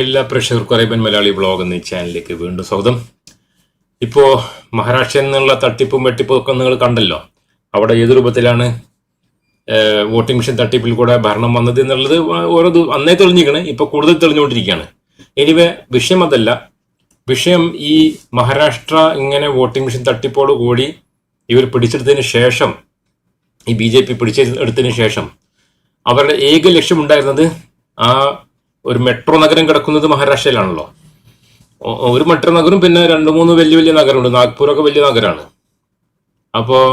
എല്ലാ പ്രേക്ഷകർക്കും Arabian Malayali blog എന്ന ചാനലിലേക്ക് വീണ്ടും സ്വാഗതം. ഇപ്പോൾ മഹാരാഷ്ട്രയിൽ നിന്നുള്ള തട്ടിപ്പും വെട്ടിപ്പും ഒക്കെ നിങ്ങൾ കണ്ടല്ലോ. അവിടെ ഏത് രൂപത്തിലാണ് വോട്ടിംഗ് മെഷീൻ തട്ടിപ്പിൽ കൂടെ ഭരണം വന്നത് എന്നുള്ളത് ഓരോ അന്നേ തെളിഞ്ഞിരിക്കണ്. ഇപ്പോൾ കൂടുതൽ തെളിഞ്ഞുകൊണ്ടിരിക്കുകയാണ്. എനിവേ വിഷയം അതല്ല. വിഷയം ഈ മഹാരാഷ്ട്ര ഇങ്ങനെ വോട്ടിംഗ് മെഷീൻ തട്ടിപ്പോട് കൂടി ഇവർ പിടിച്ചെടുത്തതിന് ശേഷം ഈ ബി ജെ പി പിടിച്ചെടുത്തതിന് ശേഷം അവരുടെ ഏക ലക്ഷ്യമുണ്ടായിരുന്നത് ആ ഒരു മെട്രോ നഗരം കിടക്കുന്നത് മഹാരാഷ്ട്രയിലാണല്ലോ. ഒരു മെട്രോ നഗരം പിന്നെ രണ്ട് മൂന്ന് വലിയ വലിയ നഗരമുണ്ട്. നാഗ്പൂരൊക്കെ വലിയ നഗരമാണ് അപ്പോൾ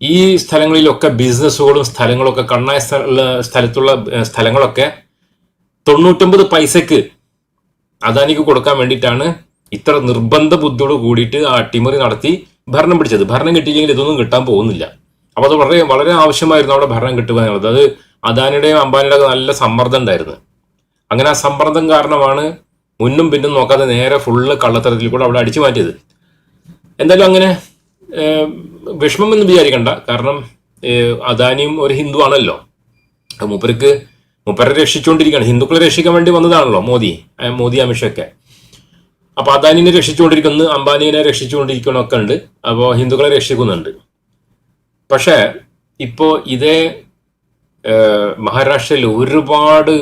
ഈ സ്ഥലങ്ങളിലൊക്കെ ബിസിനസ്സുകളും സ്ഥലങ്ങളൊക്കെ കണ്ണായ സ്ഥല സ്ഥലത്തുള്ള സ്ഥലങ്ങളൊക്കെ തൊണ്ണൂറ്റൊമ്പത് പൈസക്ക് അദാനിക്ക് കൊടുക്കാൻ വേണ്ടിയിട്ടാണ് ഇത്ര നിർബന്ധ ബുദ്ധിയോട് കൂടിയിട്ട് ആ അട്ടിമറി നടത്തി ഭരണം പിടിച്ചത്. ഭരണം കിട്ടിയില്ലെങ്കിൽ ഇതൊന്നും കിട്ടാൻ പോകുന്നില്ല. അപ്പൊ അത് വളരെ വളരെ ആവശ്യമായിരുന്നു അവിടെ ഭരണം കിട്ടുക എന്നുള്ളത്. അത് അദാനിയുടെയും അംബാനിയുടെയൊക്കെ നല്ല സമ്മർദ്ദം ഉണ്ടായിരുന്നു. അങ്ങനെ ആ സമ്മർദ്ദം കാരണമാണ് മുന്നും പിന്നും നോക്കാതെ നേരെ ഫുള്ള് കള്ളത്തരത്തിൽ കൂടെ അവിടെ അടിച്ചു മാറ്റിയത്. എന്തായാലും അങ്ങനെ വിഷമം എന്ന് വിചാരിക്കണ്ട. കാരണം അദാനിയും ഒരു ഹിന്ദു ആണല്ലോ. മൂപ്പർക്ക് മൂപ്പരെ രക്ഷിച്ചുകൊണ്ടിരിക്കുകയാണ്. ഹിന്ദുക്കളെ രക്ഷിക്കാൻ വേണ്ടി വന്നതാണല്ലോ മോദി മോദി അമിഷൊക്കെ അപ്പൊ അദാനിനെ രക്ഷിച്ചുകൊണ്ടിരിക്കുന്നു അംബാനിനെ രക്ഷിച്ചുകൊണ്ടിരിക്കണമൊക്കെ ഉണ്ട്. അപ്പോൾ ഹിന്ദുക്കളെ രക്ഷിക്കുന്നുണ്ട്. പക്ഷേ ഇപ്പോ ഇതേ മഹാരാഷ്ട്രയിൽ ഒരുപാട്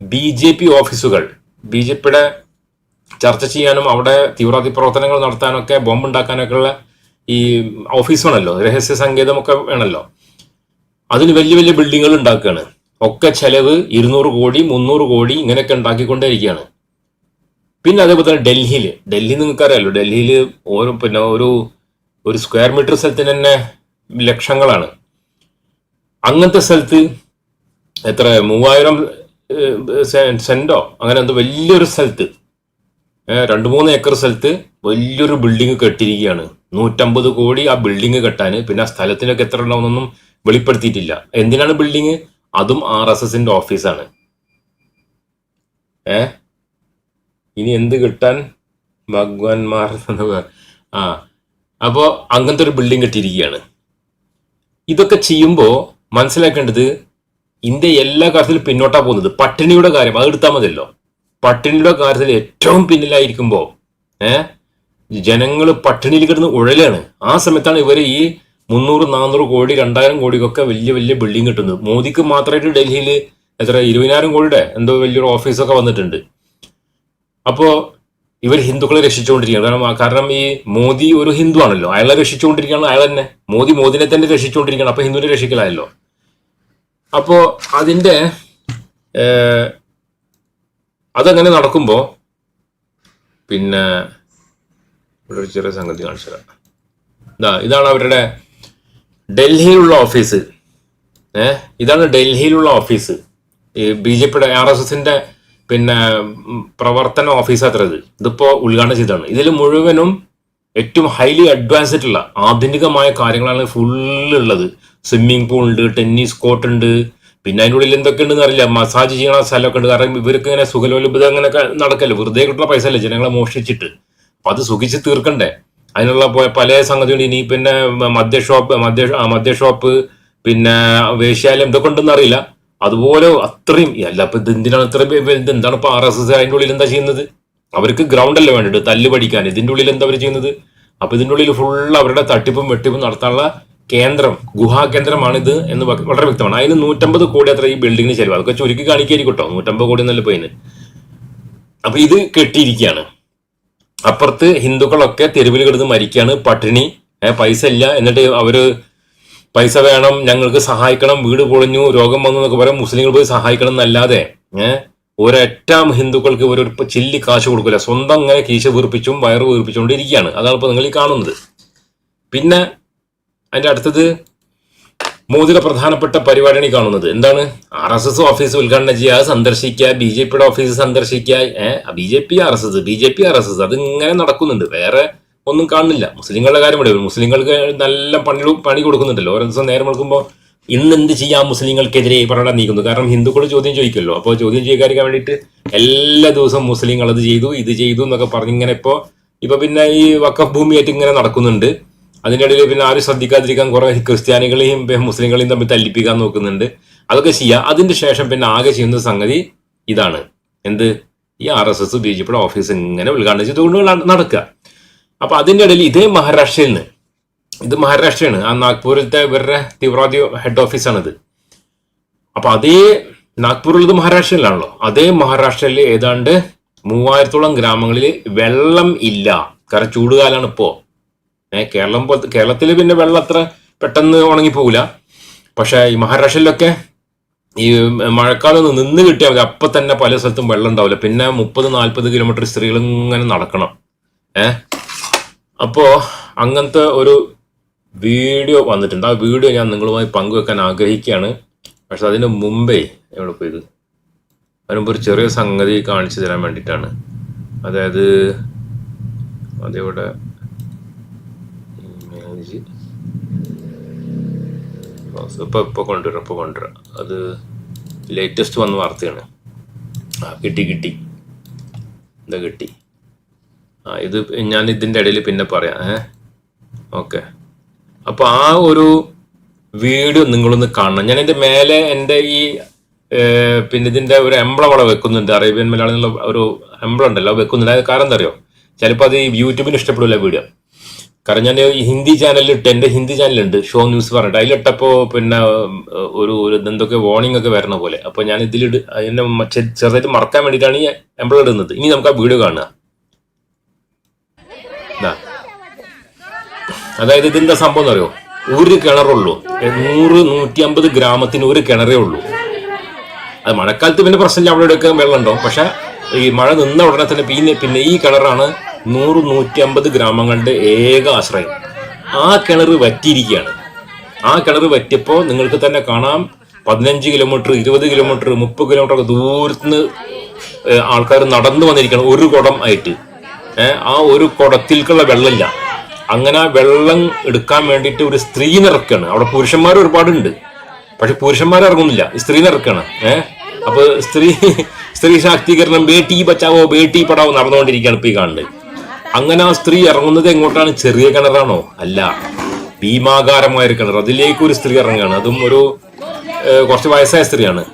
ബി ജെ പി ഓഫീസുകൾ. ബി ജെ പിയുടെ ചർച്ച ചെയ്യാനും അവിടെ തീവ്രവാദി പ്രവർത്തനങ്ങൾ നടത്താനൊക്കെ ബോംബ് ഉണ്ടാക്കാനൊക്കെ ഉള്ള ഈ ഓഫീസ് വേണമല്ലോ രഹസ്യ സങ്കേതമൊക്കെ വേണമല്ലോ. അതിന് വലിയ വലിയ ബിൽഡിങ്ങുകൾ ഉണ്ടാക്കുകയാണ്. ഒക്കെ ചെലവ് ഇരുന്നൂറ് കോടി മുന്നൂറ് കോടി ഇങ്ങനെയൊക്കെ ഉണ്ടാക്കിക്കൊണ്ടേയിരിക്കുകയാണ്. പിന്നെ അതേപോലെ തന്നെ ഡൽഹിയിൽ ഡൽഹി നിങ്ങൾക്കറിയാലോ ഡൽഹിയിൽ ഓരോ പിന്നെ ഒരു ഒരു സ്ക്വയർ മീറ്റർ സ്ഥലത്തിന് തന്നെ ലക്ഷങ്ങളാണ്. അങ്ങനത്തെ സ്ഥലത്ത് എത്ര? മൂവായിരം സെന്റോ അങ്ങനെ എന്തോ വലിയൊരു സ്ഥലത്ത്. രണ്ട് മൂന്ന് ഏക്കർ സ്ഥലത്ത് വലിയൊരു ബിൽഡിംഗ് കെട്ടിയിരിക്കുകയാണ്. നൂറ്റമ്പത് കോടി ആ ബിൽഡിംഗ് കെട്ടാൻ. പിന്നെ ആ സ്ഥലത്തിനൊക്കെ എത്ര ഉണ്ടാവുന്നൊന്നും വെളിപ്പെടുത്തിയിട്ടില്ല. എന്തിനാണ് ബിൽഡിംഗ് അതും ആർ എസ് എസിന്റെ ഓഫീസാണ് ഏ ഇനി എന്ത് കിട്ടാൻ? ഭഗവാൻമാർ ആ. അപ്പോ അങ്ങനത്തെ ഒരു ബിൽഡിംഗ് കെട്ടിയിരിക്കുകയാണ്. ഇതൊക്കെ ചെയ്യുമ്പോൾ മനസ്സിലാക്കേണ്ടത് ഇന്ത്യ എല്ലാ കാര്യത്തിലും പിന്നോട്ടാ പോകുന്നത്. പട്ടിണിയുടെ കാര്യം അത് എടുത്താൽ മതിയല്ലോ. പട്ടിണിയുടെ കാര്യത്തിൽ ഏറ്റവും പിന്നിലായിരിക്കുമ്പോൾ ഏഹ് ജനങ്ങൾ പട്ടിണിയിൽ കിടന്ന് ഉഴലാണ്. ആ സമയത്താണ് ഇവർ ഈ മുന്നൂറ് നാനൂറ് കോടി രണ്ടായിരം കോടിക്കൊക്കെ വലിയ വലിയ ബിൽഡിംഗ് കിട്ടുന്നത്. മോദിക്ക് മാത്രമായിട്ട് ഡൽഹിയിൽ എത്ര ഇരുപതിനായിരം കോടിയുടെ എന്തോ വലിയൊരു ഓഫീസൊക്കെ വന്നിട്ടുണ്ട്. അപ്പോൾ ഇവർ ഹിന്ദുക്കളെ രക്ഷിച്ചുകൊണ്ടിരിക്കുകയാണ്. കാരണം കാരണം ഈ മോദി ഒരു ഹിന്ദു ആണല്ലോ അയാളെ രക്ഷിച്ചുകൊണ്ടിരിക്കുകയാണ് അയാൾ തന്നെ. മോദി മോദിനെ തന്നെ രക്ഷിച്ചുകൊണ്ടിരിക്കുകയാണ്. അപ്പോൾ ഹിന്ദുവിനെ രക്ഷിക്കലായല്ലോ. അപ്പോ അതിന്റെ അതങ്ങനെ നടക്കുമ്പോ പിന്നെ ഇവിടെ ഒരു ചെറിയ സംഗതി കാണിച്ചു തരാം. ഇതാ ഇതാണ് അവരുടെ ഡൽഹിയിലുള്ള ഓഫീസ്. ഏ ഇതാണ് ഡൽഹിയിലുള്ള ഓഫീസ്. ഈ ബി ജെ പിയുടെ ആർ എസ് എസിന്റെ പിന്നെ പ്രവർത്തന ഓഫീസ് അത്ര ഇത് ഇതിപ്പോ ഉദ്ഘാടനം ചെയ്തതാണ്. ഇതിൽ മുഴുവനും ഏറ്റവും ഹൈലി അഡ്വാൻസ്ഡ് ആയിട്ടുള്ള ആധുനികമായ കാര്യങ്ങളാണ് ഫുൾ ഉള്ളത്. സ്വിമ്മിംഗ് പൂൾ ഉണ്ട് ടെന്നീസ് കോർട്ട് ഉണ്ട്. പിന്നെ അതിന്റെ ഉള്ളിൽ എന്തൊക്കെ ഉണ്ടെന്ന് അറിയില്ല. മസാജ് ചെയ്യണ സ്ഥലമൊക്കെ ഉണ്ട്. കാരണം ഇവർക്ക് ഇങ്ങനെ സുഖലോലുപത അങ്ങനെയൊക്കെ നടക്കല്ലോ? വെറുതെ കിട്ടുന്ന പൈസ അല്ലേ? ജനങ്ങളെ മോഷ്ടിച്ചിട്ട്. അപ്പൊ അത് സുഖിച്ച് തീർക്കണ്ടേ? അതിനുള്ള പല സംഗതിയുണ്ട്. ഇനി പിന്നെ മദ്യ ഷോപ്പ് മദ്യ മദ്യ ഷോപ്പ് പിന്നെ വേശ്യാലയം ഇതൊക്കെ ഉണ്ടെന്ന് അറിയില്ല. അതുപോലെ അത്രയും. അല്ല അപ്പൊ ഇത് എന്തിനാണ് ഇത്രയും എന്താണ് ഇപ്പൊ ആർ എസ് എസ് അതിന്റെ ഉള്ളിൽ എന്താ ചെയ്യുന്നത്? അവർക്ക് ഗ്രൗണ്ട് അല്ല വേണ്ടത്? തല്ല് പഠിക്കാൻ. ഇതിന്റെ ഉള്ളിൽ എന്താ അവർ ചെയ്യുന്നത്? അപ്പൊ ഇതിന്റെ ഉള്ളിൽ ഫുൾ അവരുടെ തട്ടിപ്പും വെട്ടിപ്പും നടത്താനുള്ള കേന്ദ്രം ഗുഹാ കേന്ദ്രമാണിത് എന്ന് വളരെ വ്യക്തമാണ്. അതിന് നൂറ്റമ്പത് കോടി അത്ര ഈ ബിൽഡിങ്ങിന് ചെലവ്. അതൊക്കെ ചുരുക്കി കാണിക്കായിരിക്കും കേട്ടോ. നൂറ്റമ്പത് കോടി എന്നല്ല പോയിന് അപ്പൊ ഇത് കെട്ടിയിരിക്കുകയാണ്. അപ്പുറത്ത് ഹിന്ദുക്കളൊക്കെ തെരുവിൽ കിടന്ന് മരിക്കുകയാണ്. പട്ടിണി പൈസ ഇല്ല. എന്നിട്ട് അവർ പൈസ വേണം ഞങ്ങൾക്ക് സഹായിക്കണം വീട് പൊളിഞ്ഞു രോഗം വന്നു എന്നൊക്കെ പറയാം. മുസ്ലിങ്ങൾ പോയി സഹായിക്കണം എന്നല്ലാതെ ഏഹ് ഒരൊറ്റ ഹിന്ദുക്കൾക്ക് ഒരു ചില്ലി കാശ് കൊടുക്കില്ല സ്വന്തം അങ്ങനെ കീശ വീർപ്പിച്ചും വയറ് വീർപ്പിച്ചുകൊണ്ടിരിക്കുകയാണ്. അതാണ് ഇപ്പൊ നിങ്ങൾ ഈ കാണുന്നത്. പിന്നെ അതിന്റെ അടുത്തത് മോദിയുടെ പ്രധാനപ്പെട്ട പരിപാടിയാണ് ഈ കാണുന്നത്. എന്താണ്? ആർ എസ് എസ് ഓഫീസ് ഉദ്ഘാടനം ചെയ്യുക സന്ദർശിക്കുക ബി ജെ പിയുടെ ഓഫീസ് സന്ദർശിക്കുക B J P R S S B J P R S S അത് ഇങ്ങനെ നടക്കുന്നുണ്ട്. വേറെ ഒന്നും കാണുന്നില്ല. മുസ്ലിങ്ങളുടെ കാര്യം ഇവിടെ മുസ്ലിങ്ങൾക്ക് നല്ല പണി പണി കൊടുക്കുന്നുണ്ടല്ലോ. ഓരോ ദിവസം നേരം എടുക്കുമ്പോൾ ഇന്ന് എന്ത് ചെയ്യാം മുസ്ലിങ്ങൾക്കെതിരെ പറയാൻ നീക്കുന്നു? കാരണം ഹിന്ദുക്കൾ ചോദ്യം ചോദിക്കുമല്ലോ അപ്പോൾ ചോദ്യം ചെയ്യാതിരിക്കാൻ വേണ്ടിയിട്ട് എല്ലാ ദിവസവും മുസ്ലിങ്ങൾ അത് ചെയ്തു ഇത് ചെയ്തു എന്നൊക്കെ പറഞ്ഞ് ഇങ്ങനെ ഇപ്പോൾ ഇപ്പൊ പിന്നെ ഈ വക്കഫ് ഭൂമിയായിട്ട് ഇങ്ങനെ നടക്കുന്നുണ്ട്. അതിന്റെ ഇടയിൽ പിന്നെ ആരും ശ്രദ്ധിക്കാതിരിക്കാൻ കുറേ ക്രിസ്ത്യാനികളെയും മുസ്ലിങ്ങളെയും തമ്മിൽ തല്ലിപ്പിക്കാൻ നോക്കുന്നുണ്ട്. അതൊക്കെ ചെയ്യുക അതിന് ശേഷം പിന്നെ ആകെ ചെയ്യുന്ന സംഗതി ഇതാണ്. എന്ത്? ഈ R S S B J പിയുടെ ഓഫീസ് ഇങ്ങനെ ഉദ്ഘാടനം ചെയ്തുകൊണ്ട് നട- നടക്കുക. അപ്പൊ അതിന്റെ ഇടയിൽ ഇതേ മഹാരാഷ്ട്രയിൽ നിന്ന് ഇത് മഹാരാഷ്ട്രയാണ്. ആ നാഗ്പൂരിലത്തെ ഇവരുടെ തീവ്രവാദി ഹെഡ് ഓഫീസാണിത് അപ്പൊ അതേ നാഗ്പൂരിലത് മഹാരാഷ്ട്രയിലാണല്ലോ. അതേ മഹാരാഷ്ട്രയിൽ ഏതാണ്ട് മൂവായിരത്തോളം ഗ്രാമങ്ങളിൽ വെള്ളം ഇല്ല. കാരണം ചൂടുകാലാണ് ഇപ്പോ. ഏഹ് കേരളം പോലത്തെ കേരളത്തിൽ പിന്നെ വെള്ളം അത്ര പെട്ടെന്ന് ഉണങ്ങി പോകില്ല പക്ഷെ ഈ മഹാരാഷ്ട്രയിലൊക്കെ ഈ മഴക്കാലം നിന്ന് കിട്ടിയാൽ മതി. അപ്പൊ തന്നെ പല സ്ഥലത്തും വെള്ളം ഉണ്ടാവില്ല. പിന്നെ മുപ്പത് നാൽപ്പത് കിലോമീറ്റർ സ്ത്രീകൾ ഇങ്ങനെ നടക്കണം. ഏഹ് അപ്പോ അങ്ങനത്തെ ഒരു വീഡിയോ വന്നിട്ടുണ്ട്. ആ വീഡിയോ ഞാൻ നിങ്ങളുമായി പങ്കുവെക്കാൻ ആഗ്രഹിക്കുകയാണ്. പക്ഷെ അതിന് മുമ്പേ എവിടെ പോയത്? അതിന് മുമ്പ് ഒരു ചെറിയ സംഗതി കാണിച്ചു തരാൻ വേണ്ടിയിട്ടാണ്. അതായത് അതിവിടെ ഇമേജ്. ഇപ്പോൾ ഇപ്പൊ കൊണ്ടുവരാം ഇപ്പോൾ കൊണ്ടുവരാം. അത് ലേറ്റസ്റ്റ് വന്ന വാർത്തയാണ്. ആ കിട്ടി കിട്ടി. എന്താ കിട്ടി? ആ ഇത് ഞാൻ ഇതിന്റെ ഇടയിൽ പിന്നെ പറയാം. ഏ ഓക്കെ. അപ്പൊ ആ ഒരു വീഡിയോ നിങ്ങളൊന്ന് കാണണം. ഞാൻ എന്റെ മേലെ എന്റെ ഈ പിന്നെ ഇതിന്റെ ഒരു എംബ്ലം അവിടെ വെക്കുന്നുണ്ട്. അറേബ്യൻ മലയാളം ഒരു എംബ്ലം ഉണ്ടല്ലോ വെക്കുന്നുണ്ട്. അത് കാരണം എന്താ അറിയോ? ചിലപ്പോൾ അത് യൂട്യൂബിന് ഇഷ്ടപ്പെടില്ല വീഡിയോ. കാരണം ഞാൻ ഈ ഹിന്ദി ചാനലിൽ ഇട്ട് എന്റെ ഹിന്ദി ചാനലുണ്ട് ഷോ ന്യൂസ് പറഞ്ഞിട്ട്. അതിലിട്ടപ്പോ പിന്നെ ഒരു ഒരു എന്തൊക്കെ വാർണിംഗ് ഒക്കെ വരണ പോലെ. അപ്പൊ ഞാൻ ഇതിലിട് എന്നെ ചെറുതായിട്ട് മറക്കാൻ വേണ്ടിയിട്ടാണ് ഈ എംബ്ലം ഇടുന്നത്. ഇനി നമുക്ക് ആ വീഡിയോ കാണുക. അതായത് ഇതിന്റെ സംഭവം എന്ന് അറിയോ ഒരു കിണറുള്ളൂ. നൂറ് നൂറ്റി അമ്പത് ഗ്രാമത്തിന് ഒരു കിണറേ ഉള്ളൂ. അത് മഴക്കാലത്ത് പിന്നെ പ്രശ്നമില്ല അവിടെ എടുക്കാൻ വെള്ളം ഉണ്ടോ പക്ഷെ ഈ മഴ നിന്ന ഉടനെ തന്നെ പിന്നെ പിന്നെ ഈ കിണറാണ് നൂറ് നൂറ്റി അമ്പത് ഗ്രാമങ്ങളുടെ ഏക ആശ്രയം. ആ കിണർ വറ്റിയിരിക്കുകയാണ്. ആ കിണർ വറ്റിയപ്പോൾ നിങ്ങൾക്ക് തന്നെ കാണാം പതിനഞ്ച് കിലോമീറ്റർ ഇരുപത് കിലോമീറ്റർ മുപ്പത് കിലോമീറ്റർ ഒക്കെ ദൂരത്തുനിന്ന് ആൾക്കാർ നടന്നു വന്നിരിക്കണം ഒരു കുടം ആയിട്ട്. ആ ഒരു കുടത്തിൽക്കുള്ള വെള്ളമില്ല. അങ്ങനെ വെള്ളം എടുക്കാൻ വേണ്ടിയിട്ട് ഒരു സ്ത്രീ നിറക്കാണ്. അവിടെ പുരുഷന്മാർ ഒരുപാടുണ്ട്. പക്ഷെ പുരുഷന്മാർ ഇറങ്ങുന്നില്ല. സ്ത്രീ നിറക്കാണ്. ഏഹ് അപ്പൊ സ്ത്രീ സ്ത്രീ ശാക്തീകരണം ബേട്ടി ബച്ചാവോ ബേട്ടി പടാവോ നടന്നുകൊണ്ടിരിക്കുകയാണ് ഇപ്പൊ ഈ കാണുന്നത്. അങ്ങനെ ആ സ്ത്രീ ഇറങ്ങുന്നത് എങ്ങോട്ടാണ്? ചെറിയ കിണറാണോ? അല്ല. ഭീമാകാരമായ ഒരു കിണർ. അതിലേക്ക് ഒരു സ്ത്രീ ഇറങ്ങുകയാണ്. അതും ഒരു കുറച്ച് വയസ്സായ സ്ത്രീയാണ്.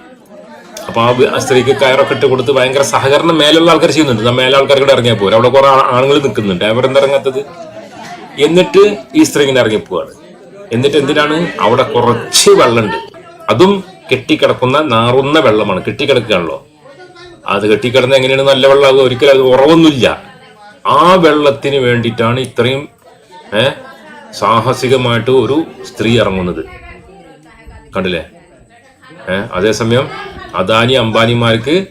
അപ്പൊ ആ സ്ത്രീക്ക് കയറൊക്കെ ഇട്ട് കൊടുത്ത് ഭയങ്കര സഹകരണം മേലുള്ള ആൾക്കാർ ചെയ്യുന്നുണ്ട്. മേലെ ആൾക്കാർ കൂടെ ഇറങ്ങിയാൽ പോരും. അവിടെ കുറെ ആണുങ്ങൾ നിൽക്കുന്നുണ്ട്. അവരെന്താ ഇറങ്ങാത്തത്? എന്നിട്ട് ഈ സ്ത്രീ ഇങ്ങനെ ഇറങ്ങിപ്പോവാണ് എന്നിട്ട് എന്തിനാണ്? അവിടെ കുറച്ച് വെള്ളമുണ്ട്. അതും കെട്ടിക്കിടക്കുന്ന നാറുന്ന വെള്ളമാണ്. കെട്ടിക്കിടക്കുകയാണല്ലോ. അത് കെട്ടിക്കിടന്ന് എങ്ങനെയാണ് നല്ല വെള്ളം ഒരിക്കലും അത് ഉറവൊന്നുമില്ല. ആ വെള്ളത്തിന് വേണ്ടിയിട്ടാണ് ഇത്രയും സാഹസികമായിട്ട് ഒരു സ്ത്രീ ഇറങ്ങുന്നത്. കണ്ടില്ലേ? ഏഹ് അതേസമയം അദാനി അംബാനിമാർക്ക്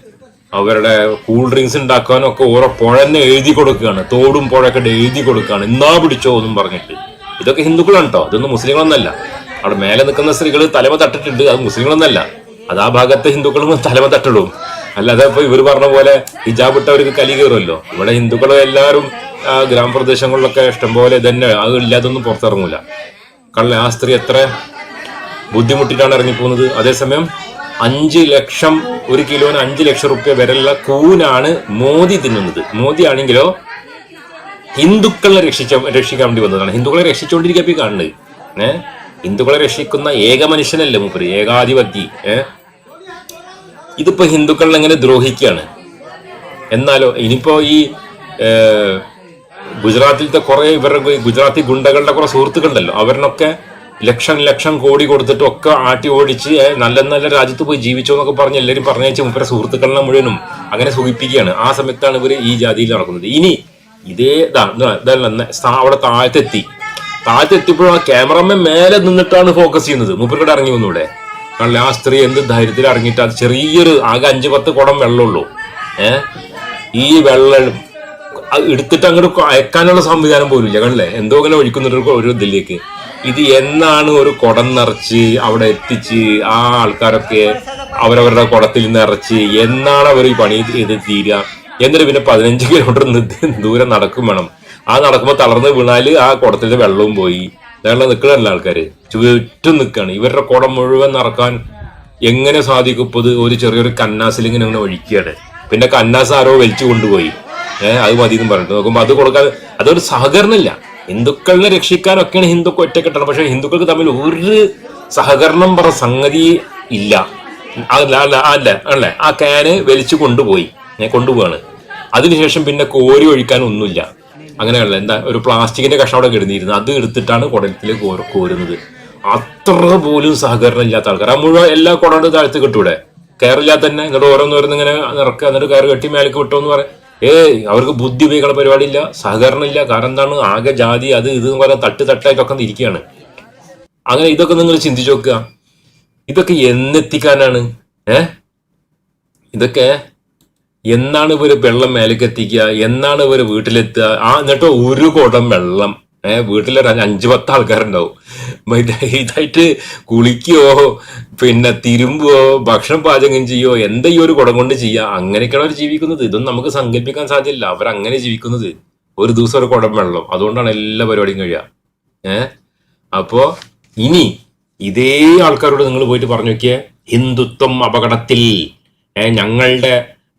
അവരുടെ കൂൾ ഡ്രിങ്ക്സ് ഉണ്ടാക്കാനും ഒക്കെ ഓരോ പുഴ തന്നെ എഴുതി കൊടുക്കുകയാണ്. തോടും പുഴയൊക്കെ എഴുതി കൊടുക്കുകയാണ്. ഇന്നാ പിടിച്ചോ എന്നും പറഞ്ഞിട്ട്. ഇതൊക്കെ ഹിന്ദുക്കളാണ് കേട്ടോ ഇതൊന്നും മുസ്ലിങ്ങളൊന്നല്ല. അവിടെ മേലെ നിൽക്കുന്ന സ്ത്രീകൾ തലമ തട്ടിട്ടുണ്ട്. അത് മുസ്ലിങ്ങളൊന്നല്ല. അത് ആ ഭാഗത്തെ ഹിന്ദുക്കളും തലമ തട്ടിടും അല്ലാതെ ഇപ്പൊ ഇവർ പറഞ്ഞ പോലെ ഹിജാബ് ഇട്ടവർക്ക് കലി കയറുമല്ലോ. ഇവിടെ ഹിന്ദുക്കൾ എല്ലാവരും ഗ്രാമപ്രദേശങ്ങളിലൊക്കെ ഇഷ്ടംപോലെ തന്നെ അത് ഇല്ലാതൊന്നും പുറത്തിറങ്ങൂല. കള്ള ആ സ്ത്രീ എത്ര ബുദ്ധിമുട്ടിട്ടാണ് ഇറങ്ങിപ്പോകുന്നത്. അതേസമയം അഞ്ച് ലക്ഷം ഒരു കിലോന് അഞ്ച് ലക്ഷം റുപ്യ വരെയുള്ള കൂനാണ് മോദി തിന്നുന്നത്. മോദി ആണെങ്കിലോ ഹിന്ദുക്കളെ രക്ഷിച്ച രക്ഷിക്കാൻ വേണ്ടി വന്നതാണ്. ഹിന്ദുക്കളെ രക്ഷിച്ചുകൊണ്ടിരിക്കുക ഇപ്പൊ കാണുന്നത്. ഏഹ് ഹിന്ദുക്കളെ രക്ഷിക്കുന്ന ഏക മനുഷ്യനല്ലേ മൂപ്പര്? ഏകാധിപതി. ഏഹ് ഇതിപ്പോ ഹിന്ദുക്കളെ എങ്ങനെ ദ്രോഹിക്കുകയാണ്? എന്നാലോ ഇനിയിപ്പോ ഈ ഗുജറാത്തിലത്തെ കുറെ ഇവരുടെ ഗുജറാത്തി ഗുണ്ടകളുടെ കുറെ സുഹൃത്തുക്കളുണ്ടല്ലോ. അവരിനൊക്കെ ലക്ഷം ലക്ഷം കോടി കൊടുത്തിട്ട് ഒക്കെ ആട്ടി ഓടിച്ച് നല്ല നല്ല രാജ്യത്ത് പോയി ജീവിച്ചോ എന്നൊക്കെ പറഞ്ഞ് എല്ലാവരും പറഞ്ഞയച്ച് മുപ്പര സുഹൃത്തുക്കളെ മുഴുവനും അങ്ങനെ സൂചിപ്പിക്കുകയാണ് ആ സമയത്താണ് ഇവർ ഈ ജാതിയിൽ നടക്കുന്നത്. ഇനി ഇതേ അവിടെ താഴത്തെത്തി. താഴത്തെത്തിയപ്പോഴും ആ ക്യാമറമ്മ മേലെ നിന്നിട്ടാണ് ഫോക്കസ് ചെയ്യുന്നത്. മൂപ്പരുടെ ഇറങ്ങി വന്നൂടെ? കാരണം ആ സ്ത്രീ എന്ത് ധൈര്യത്തിൽ ഇറങ്ങിയിട്ട്? അത് ചെറിയൊരു ആകെ അഞ്ച് പത്ത് കുടം വെള്ളമുള്ളൂ. ഏഹ് ഈ വെള്ളം എടുത്തിട്ട് അങ്ങോട്ട് അയക്കാനുള്ള സംവിധാനം പോലും ഇല്ല കണ്ടില്ലേ എന്തോ ഇങ്ങനെ ഒഴിക്കുന്നുണ്ട് ഒരു ഇതിലേക്ക്. ഇത് എന്നാണ് ഒരു കുടം നിറച്ച് അവിടെ എത്തിച്ച് ആ ആൾക്കാരൊക്കെ അവരവരുടെ കുടത്തിൽ നിറച്ച് എന്നാണ് അവർ ഈ പണി ഇത് തീരുക? എന്നിട്ട് പിന്നെ പതിനഞ്ച് കിലോമീറ്റർ ദൂരം നടക്കും വേണം. ആ നടക്കുമ്പോൾ തളർന്ന് വീണാൽ ആ കുടത്തിലെ വെള്ളവും പോയി. വെള്ളം നിൽക്കണല്ല ആൾക്കാര്? ചുറ്റും നിൽക്കുകയാണ് ഇവരുടെ കുടം മുഴുവൻ നടക്കാൻ എങ്ങനെ സാധിക്കും ഇപ്പോൾ ഒരു ചെറിയൊരു കന്നാസിൽ ഇങ്ങനെ അങ്ങനെ ഒഴിക്കുകയാണ് പിന്നെ കന്നാസ് ആരോ വലിച്ചു കൊണ്ടുപോയി. ഏഹ് അത് മതി എന്ന് പറഞ്ഞിട്ട്. നോക്കുമ്പോൾ അത് കൊടുക്കാൻ അതൊരു സഹകരണമില്ല. ഹിന്ദുക്കളെ രക്ഷിക്കാനൊക്കെയാണ് ഹിന്ദുക്കൾ ഒറ്റക്കെട്ടണം. പക്ഷേ ഹിന്ദുക്കൾക്ക് തമ്മിൽ ഒരു സഹകരണം പറഞ്ഞ സംഗതി ഇല്ല. അല്ല അല്ല അല്ല? ആ ക്യാന് വലിച്ചു കൊണ്ടുപോയി. ഞാൻ കൊണ്ടുപോവാണ്. അതിനുശേഷം പിന്നെ കോരി ഒഴിക്കാൻ ഒന്നുമില്ല. അങ്ങനെയല്ല എന്താ ഒരു പ്ലാസ്റ്റിക്കിന്റെ കഷ്ണം അവിടെ കിടന്നിരുന്നു. അത് എടുത്തിട്ടാണ് കുടത്തിൽ കോരുന്നത്. അത്ര പോലും സഹകരണം ഇല്ലാത്ത ആൾക്കാർ. ആ മുഴുവൻ എല്ലാ കുടണ്ട് താഴ്ത്ത് കിട്ടൂടെ? കയറില്ലാതെ തന്നെ എന്നിട്ട് ഓരോന്നോരോന്ന് ഇങ്ങനെ നിറക്കുക എന്നിട്ട് കയറി കെട്ടി മേലേക്ക് വിട്ടോ എന്ന് പറയാം. ഏയ് അവർക്ക് ബുദ്ധി ഉപയോഗിക്കുന്ന പരിപാടിയില്ല സഹകരണം ഇല്ല കാരണം എന്താണ്? ആകെ ജാതി അത് ഇത് എന്ന് പറയാൻ തട്ട് തട്ടായിട്ടൊക്കെ ഇരിക്കുകയാണ്. അങ്ങനെ ഇതൊക്കെ നിങ്ങൾ ചിന്തിച്ചു നോക്കുക. ഇതൊക്കെ എന്നെത്തിക്കാനാണ്. ഏ? ഇതൊക്കെ എന്നാണ് ഇവർ വെള്ളം മേലേക്ക് എത്തിക്കുക? എന്നാണ് ഇവർ വീട്ടിലെത്തുക? ആ എന്നിട്ടോ ഒരു കുടം വെള്ളം. ഏഹ് വീട്ടിലൊരു അഞ്ചു പത്ത് ആൾക്കാരുണ്ടാവും ഇതായിട്ട് കുളിക്കുകയോ പിന്നെ തിരുമ്പോ ഭക്ഷണം പാചകം ചെയ്യോ എന്താ ഈ ഒരു കുടം കൊണ്ട് ചെയ്യുക അങ്ങനെയൊക്കെയാണ് അവർ ജീവിക്കുന്നത്. ഇതൊന്നും നമുക്ക് സങ്കല്പിക്കാൻ അവർ അങ്ങനെ ജീവിക്കുന്നത്. ഒരു ദിവസം ഒരു കുടം വെള്ളം. അതുകൊണ്ടാണ് എല്ലാ പരിപാടിയും കഴിയുക ഏഹ് അപ്പോ ഇനി ഇതേ ആൾക്കാരോട് നിങ്ങൾ പോയിട്ട് പറഞ്ഞു നോക്കിയേ. ഹിന്ദുത്വം അപകടത്തിൽ. ഏർ ഞങ്ങളുടെ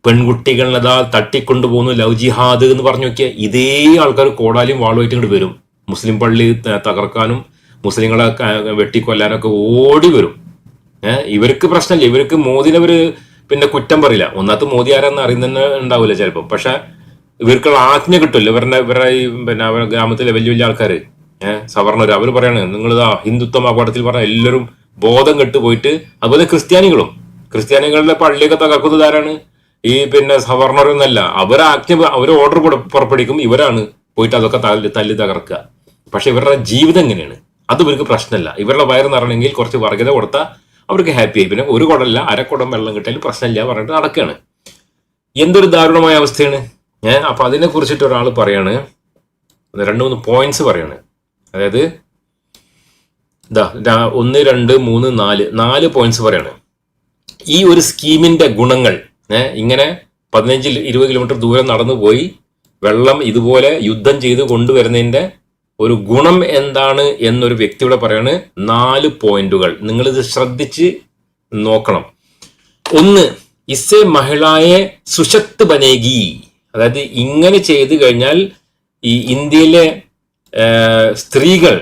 പെൺകുട്ടികളതാ തട്ടിക്കൊണ്ടുപോകുന്നു ലവ് ജിഹാദ് എന്ന് പറഞ്ഞു നോക്കിയാൽ ഇതേ ആൾക്കാർ കോടാലിയും വാളുമായിട്ട് ഇങ്ങോട്ട് വരും. മുസ്ലിം പള്ളി തകർക്കാനും മുസ്ലിങ്ങളെ വെട്ടിക്കൊല്ലാനൊക്കെ ഓടി വരും. ഇവർക്ക് പ്രശ്നമില്ല. ഇവർക്ക് മോദിനവർ പിന്നെ കുറ്റം പറയില്ല. ഒന്നാമത്തെ മോദി ആരാന്ന് അറിയുന്ന ഉണ്ടാവില്ല ചിലപ്പോൾ പക്ഷെ ഇവർക്കുള്ള ആജ്ഞ കിട്ടില്ല ഇവരുടെ ഇവരുടെ ഈ പിന്നെ അവരുടെ ഗ്രാമത്തിലെ വലിയ വലിയ ആൾക്കാർ സവർണർ അവർ പറയാണ് നിങ്ങൾ ഇതാ ഹിന്ദുത്വം അപകടത്തിൽ പറഞ്ഞ എല്ലാവരും ബോധം കെട്ട് പോയിട്ട് അതുപോലെ ക്രിസ്ത്യാനികളും. ക്രിസ്ത്യാനികളുടെ പള്ളിയൊക്കെ തകർക്കുന്നത് ആരാണ്? ഈ പിന്നെ സവർണർ എന്നല്ല അവർ ആജ്ഞ അവർ ഓർഡർ പുറപ്പെടുവിക്കും. ഇവരാണ് പോയിട്ട് അതൊക്കെ തല്ലി തല്ലി തകർക്കുക. പക്ഷെ ഇവരുടെ ജീവിതം എങ്ങനെയാണ്? അത് ഇവർക്ക് പ്രശ്നമല്ല. ഇവരുടെ വയറ് നിറയണമെങ്കിൽ കുറച്ച് വർഗത കൊടുത്താൽ അവർക്ക് ഹാപ്പി ആയി. പിന്നെ ഒരു കുടമല്ല അരക്കുടം വെള്ളം കിട്ടിയാലും പ്രശ്നമില്ല പറഞ്ഞിട്ട് നടക്കുകയാണ്. എന്തൊരു ദാരുണമായ അവസ്ഥയാണ്. ഏഹ് അപ്പൊ അതിനെ കുറിച്ചിട്ട് ഒരാൾ പറയാണ്. രണ്ട് മൂന്ന് പോയിന്റ്സ് പറയാണ്. അതായത് ഇതാ ഒന്ന് രണ്ട് മൂന്ന് നാല് നാല് പോയിന്റ്സ് പറയാണ്. ഈ ഒരു സ്കീമിന്റെ ഗുണങ്ങൾ ഏഹ് ഇങ്ങനെ പതിനഞ്ച് ഇരുപത് കിലോമീറ്റർ ദൂരം നടന്നു പോയി വെള്ളം ഇതുപോലെ യുദ്ധം ചെയ്ത് കൊണ്ടുവരുന്നതിന്റെ ഒരു ഗുണം എന്താണ് എന്നൊരു വ്യക്തിയുടെ പറയാണ് നാല് പോയിന്റുകൾ. നിങ്ങളിത് ശ്രദ്ധിച്ച് നോക്കണം. ഒന്ന് ഇസെ മഹിളായെ സുശക്ത് ബനേഗി. അതായത് ഇങ്ങനെ ചെയ്തു കഴിഞ്ഞാൽ ഈ ഇന്ത്യയിലെ സ്ത്രീകൾ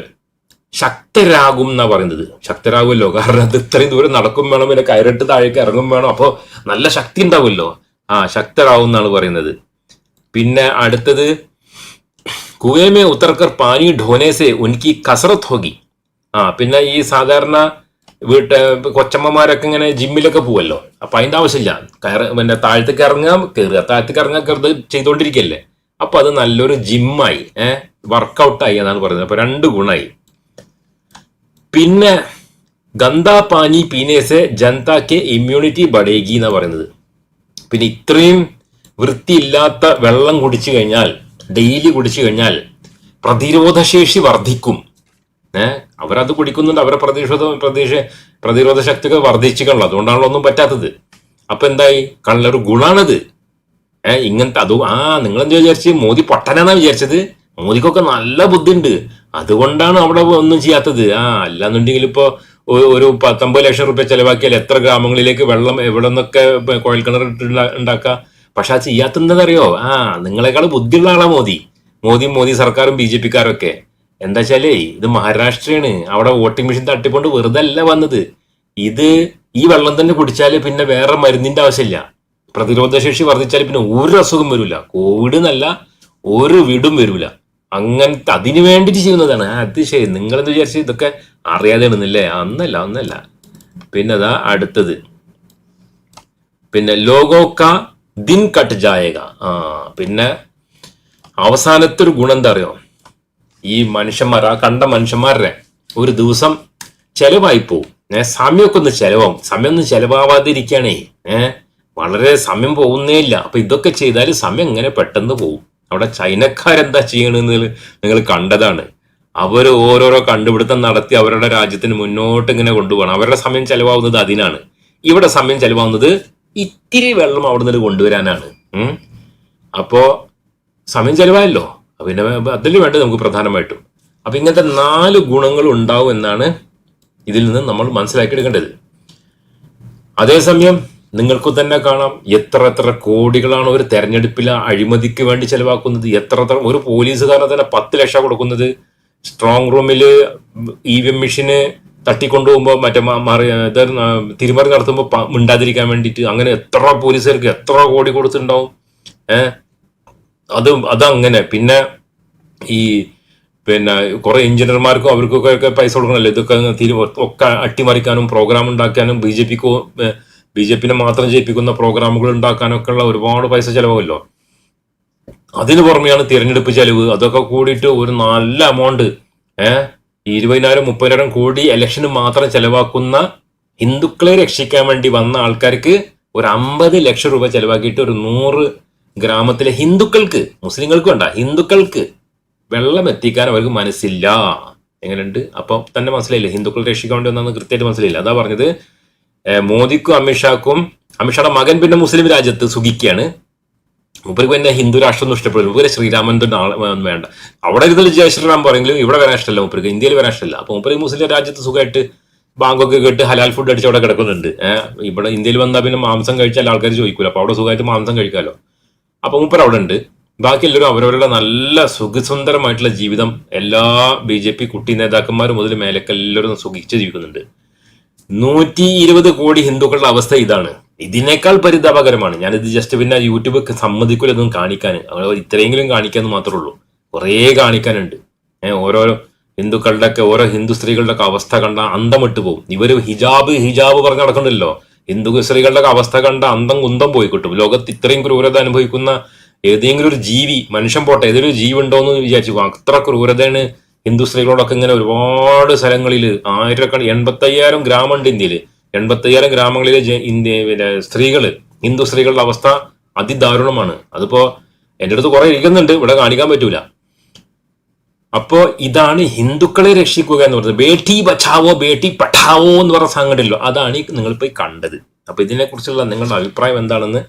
ശക്തരാകും എന്നാ പറയുന്നത്. ശക്തരാകുമല്ലോ കാരണം അത് ഇത്രയും ദൂരം നടക്കും വേണം പിന്നെ കയറിട്ട് താഴേക്ക് ഇറങ്ങും വേണം. അപ്പോൾ നല്ല ശക്തി ഉണ്ടാവുമല്ലോ. ആ ശക്തരാകും എന്നാണ് പറയുന്നത്. പിന്നെ അടുത്തത് കുവേമേ ഉത്തർക്കർ പാനി ഢോനേസെ ഉനിക്ക് കസറത്ത് ഹോഗി. ആ പിന്നെ ഈ സാധാരണ വീട്ട് കൊച്ചമ്മമാരൊക്കെ ഇങ്ങനെ ജിമ്മിലൊക്കെ പോവല്ലോ. അപ്പൊ അതിന്റെ ആവശ്യമില്ല. കയറ പിന്നെ താഴത്തേക്ക് ഇറങ്ങാം കയറുക താഴത്തേക്ക് ഇറങ്ങാൻ കയറുന്നത് ചെയ്തോണ്ടിരിക്കല്ലേ. അപ്പൊ അത് നല്ലൊരു ജിമ്മായി ഏഹ് വർക്കൗട്ടായി എന്നാണ് പറയുന്നത്. അപ്പൊ രണ്ട് ഗുണമായി പിന്നെ ഗന്ധാ പാനി പീനേസെ ജനതാക്ക് ഇമ്മ്യൂണിറ്റി ബടേഗി എന്നാണ് പറയുന്നത്. പിന്നെ ഇത്രയും വൃത്തിയില്ലാത്ത വെള്ളം കുടിച്ചു കഴിഞ്ഞാൽ ഡെയിലി കുടിച്ചു കഴിഞ്ഞാൽ പ്രതിരോധശേഷി വർദ്ധിക്കും. ഏഹ് അവരത് കുടിക്കുന്നുണ്ട് അവരെ പ്രതിരോധ പ്രതീക്ഷ പ്രതിരോധ ശക്തിയൊക്കെ വർദ്ധിച്ചിട്ടുള്ളത്. അതുകൊണ്ടാണല്ലോ ഒന്നും പറ്റാത്തത്. അപ്പൊ എന്തായി? കള്ളൊരു ഗുണാണത്. ഏഹ് ഇങ്ങനത്തെ അതും ആ നിങ്ങൾ എന്താ വിചാരിച്ച്? മോദി പൊട്ടനാന്നാ വിചാരിച്ചത്? മോദിക്കൊക്കെ നല്ല ബുദ്ധിയുണ്ട്. അതുകൊണ്ടാണ് അവിടെ ഒന്നും ചെയ്യാത്തത്. ആ അല്ലാന്നുണ്ടെങ്കിൽ ഇപ്പോ ഒരു പത്തൊമ്പത് ലക്ഷം റുപ്യ ചെലവാക്കിയാൽ എത്ര ഗ്രാമങ്ങളിലേക്ക് വെള്ളം എവിടെ നിന്നൊക്കെ കുഴൽക്കിണർ ഉണ്ടാക്കുക പക്ഷെ അത് ചെയ്യാത്തതെന്നറിയോ ആ നിങ്ങളെക്കാൾ ബുദ്ധിയുള്ള ആളാ മോദി. മോദി മോദി സർക്കാരും ബി ജെ പിക്കാരൊക്കെ. എന്താ വെച്ചാലേ ഇത് മഹാരാഷ്ട്രയാണ്. അവിടെ വോട്ടിംഗ് മെഷീൻ തട്ടിക്കൊണ്ട് വെറുതെ അല്ല വന്നത്. ഇത് ഈ വെള്ളം തന്നെ കുടിച്ചാൽ പിന്നെ വേറെ മരുന്നിന്റെ ആവശ്യമില്ല. പ്രതിരോധശേഷി വർദ്ധിച്ചാൽ പിന്നെ ഒരു അസുഖം വരില്ല കോവിഡ് എന്നല്ല ഒരു വീടും വരില്ല അങ്ങനത്തെ അതിനു വേണ്ടിയിട്ട് ചെയ്യുന്നതാണ്. അത് ശരി. നിങ്ങളെന്ന് വിചാരിച്ച് ഇതൊക്കെ അറിയാതെയാണെന്നല്ലേ അന്നല്ല അന്നല്ല. പിന്നെ അതാ അടുത്തത്. പിന്നെ ലോകോക്ക ദിൻ കട്ട് ജായക. ആ പിന്നെ അവസാനത്തെ ഒരു ഗുണം എന്താ അറിയോ? ഈ മനുഷ്യന്മാർ ആ കണ്ട മനുഷ്യന്മാരുടെ ഒരു ദിവസം ചെലവായി പോവും. ഏഹ് സമയമൊക്കെ ഒന്ന് ചെലവാകും സമയം ഒന്ന് ചെലവാവാതിരിക്കുകയാണേ. ഏഹ് വളരെ സമയം പോകുന്നേ ഇല്ല. അപ്പൊ ഇതൊക്കെ ചെയ്താൽ സമയം ഇങ്ങനെ പെട്ടെന്ന് പോവും അവിടെ ചൈനക്കാരെന്താ ചെയ്യണമെന്ന് നിങ്ങൾ കണ്ടതാണ്. അവർ ഓരോരോ കണ്ടുപിടുത്തം നടത്തി അവരുടെ രാജ്യത്തിന് മുന്നോട്ട് ഇങ്ങനെ കൊണ്ടുപോകണം. അവരുടെ സമയം ചെലവാകുന്നത് അതിനാണ്. ഇവിടെ സമയം ചെലവാകുന്നത് ഇത്തിരി വെള്ളം അവിടെ നിന്ന് കൊണ്ടുവരാനാണ്. അപ്പോൾ അപ്പോ സമയം ചെലവായല്ലോ. പിന്നെ അതിൽ വേണ്ടത് നമുക്ക് പ്രധാനമായിട്ടും. അപ്പൊ ഇങ്ങനത്തെ നാല് ഗുണങ്ങൾ ഉണ്ടാവും എന്നാണ് ഇതിൽ നിന്ന് നമ്മൾ മനസ്സിലാക്കി എടുക്കേണ്ടത് അതേസമയം നിങ്ങൾക്ക് തന്നെ കാണാം എത്ര എത്ര കോടികളാണ് ഒരു തെരഞ്ഞെടുപ്പിലെ അഴിമതിക്ക് വേണ്ടി ചെലവാക്കുന്നത്. എത്ര എത്ര ഒരു പോലീസുകാരനെ തന്നെ പത്ത് ലക്ഷം കൊടുക്കുന്നത്. സ്ട്രോങ് റൂമിൽ ഇ വി എം മെഷീന് തട്ടിക്കൊണ്ടുപോകുമ്പോൾ മറ്റേ മറി ഇത് തിരിമറി നടത്തുമ്പോൾ മിണ്ടാതിരിക്കാൻ വേണ്ടിയിട്ട് അങ്ങനെ എത്ര പോലീസുകാർക്ക് എത്ര കോടി കൊടുത്തിട്ടുണ്ടാവും? ഏഹ് അത് അതങ്ങനെ. പിന്നെ ഈ പിന്നെ കുറെ എഞ്ചിനീയർമാർക്കും അവർക്കൊക്കെ ഒക്കെ പൈസ കൊടുക്കണമല്ലോ ഇതൊക്കെ തിരി ഒക്കെ അട്ടിമറിക്കാനും പ്രോഗ്രാം ഉണ്ടാക്കാനും ബി ജെ പിക്ക് ബി ജെ പിന്നെ മാത്രം ജയിപ്പിക്കുന്ന പ്രോഗ്രാമുകൾ ഉണ്ടാക്കാനൊക്കെ ഉള്ള ഒരുപാട് പൈസ ചെലവല്ലോ അതിന് പുറമെയാണ് തിരഞ്ഞെടുപ്പ് ചെലവ്. അതൊക്കെ കൂടിയിട്ട് ഒരു നല്ല എമൗണ്ട് ഏഹ് ഇരുപതിനായിരം മുപ്പതിനായിരം കോടി ഇലക്ഷന് മാത്രം ചെലവാക്കുന്ന ഹിന്ദുക്കളെ രക്ഷിക്കാൻ വേണ്ടി വന്ന ആൾക്കാർക്ക് ഒരു അമ്പത് ലക്ഷം രൂപ ചെലവാക്കിയിട്ട് ഒരു നൂറ് ഗ്രാമത്തിലെ ഹിന്ദുക്കൾക്ക് മുസ്ലിങ്ങൾക്ക് വേണ്ട ഹിന്ദുക്കൾക്ക് വെള്ളം എത്തിക്കാൻ അവർക്ക് മനസ്സില്ല. എങ്ങനെയുണ്ട്? അപ്പൊ തന്നെ മനസ്സിലായില്ലേ? ഹിന്ദുക്കൾ രക്ഷിക്കാൻ വേണ്ടി ഒന്നും കൃത്യമായിട്ട് മനസ്സിലായില്ല? അതാ പറഞ്ഞത്. മോദിക്കും അമിത്ഷാക്കും അമിത്ഷായുടെ മകൻ പിന്നെ മുസ്ലിം രാജ്യത്ത് സുഖിക്കാണ് മൂപ്പർക്ക് പിന്നെ ഹിന്ദു രാഷ്ട്രം ഒന്നും ഇഷ്ടപ്പെടില്ല മൂപ്പര് ശ്രീരാമന്റെ വേണ്ട. അവിടെ ഇരുന്നിട്ട് ജയ ശ്രീറാം പറയെങ്കിലും ഇവിടെ വരാൻ ഇഷ്ടമല്ല മൂപ്പർക്ക് ഇന്ത്യയിൽ വരാൻ ഇഷ്ടമല്ല. അപ്പോൾ മൂപ്പര് മുസ്ലിം രാജ്യത്ത് സുഖമായിട്ട് ബാങ്കൊക്കെ കേട്ട് ഹലാൽ ഫുഡ് അടിച്ച് അവിടെ കിടക്കുന്നുണ്ട്. ഇവിടെ ഇന്ത്യയിൽ വന്നാൽ പിന്നെ മാംസം കഴിച്ചാൽ ആൾക്കാർ ചോദിക്കൂല. അപ്പോൾ അവിടെ സുഖമായിട്ട് മാംസം കഴിക്കാമല്ലോ അപ്പോൾ മൂപ്പർ അവിടെ ഉണ്ട്. ബാക്കി എല്ലാവരും അവരവരുടെ നല്ല സുഖസുന്ദരമായിട്ടുള്ള ജീവിതം എല്ലാ ബി ജെ പി കുട്ടി നേതാക്കന്മാരും മുതൽ മേലൊക്കെ എല്ലാവരും സുഖിച്ച് ജീവിക്കുന്നുണ്ട്. നൂറ്റി ഇരുപത് കോടി ഹിന്ദുക്കളുടെ അവസ്ഥ ഇതാണ്. ഇതിനേക്കാൾ പരിതാപകരമാണ്. ഞാനിത് ജസ്റ്റ് പിന്നെ യൂട്യൂബ് സമ്മതിക്കില്ല ഇതൊന്നും കാണിക്കാൻ. അങ്ങനെ ഇത്രയെങ്കിലും കാണിക്കാന്ന് മാത്രമേ ഉള്ളൂ. കുറേ കാണിക്കാനുണ്ട്. ഏഹ് ഓരോരോ ഹിന്ദുക്കളുടെ ഒക്കെ ഓരോ ഹിന്ദു സ്ത്രീകളുടെ ഒക്കെ അവസ്ഥ കണ്ട അന്തം വിട്ടു പോകും ഇവർ ഹിജാബ് ഹിജാബ് പറഞ്ഞ് നടക്കണ്ടല്ലോ. ഹിന്ദു സ്ത്രീകളുടെ ഒക്കെ അവസ്ഥ കണ്ട അന്തം കുന്തം പോയി കിട്ടും. ലോകത്ത് ഇത്രയും ക്രൂരത അനുഭവിക്കുന്ന ഏതെങ്കിലും ഒരു ജീവി മനുഷ്യൻ പോട്ടെ ഏതൊരു ജീവി ഉണ്ടോ എന്ന് വിചാരിച്ചു അത്ര ക്രൂരതയാണ് ഹിന്ദു സ്ത്രീകളോടൊക്കെ ഇങ്ങനെ ഒരുപാട് സ്ഥലങ്ങളിൽ ആയിരക്കണ എൺപത്തയ്യായിരം ഗ്രാമമുണ്ട് ഇന്ത്യയിൽ എൺപത്തയ്യായിരം ഗ്രാമങ്ങളിലെ ഇന്ത്യ സ്ത്രീകൾ ഹിന്ദു സ്ത്രീകളുടെ അവസ്ഥ അതിദാരുണമാണ്. അതിപ്പോ എന്റെ അടുത്ത് കുറെ ഇരിക്കുന്നുണ്ട് ഇവിടെ കാണിക്കാൻ പറ്റൂല. അപ്പോ ഇതാണ് ഹിന്ദുക്കളെ രക്ഷിക്കുക എന്ന് പറയുന്നത്. ബേട്ടി ബച്ചാവോ ബേട്ടി പഠാവോ എന്ന് പറഞ്ഞ സംഘടനല്ലോ അതാണ് നിങ്ങൾ പോയി കണ്ടത്. അപ്പൊ ഇതിനെക്കുറിച്ചുള്ള നിങ്ങളുടെ അഭിപ്രായം എന്താണെന്ന്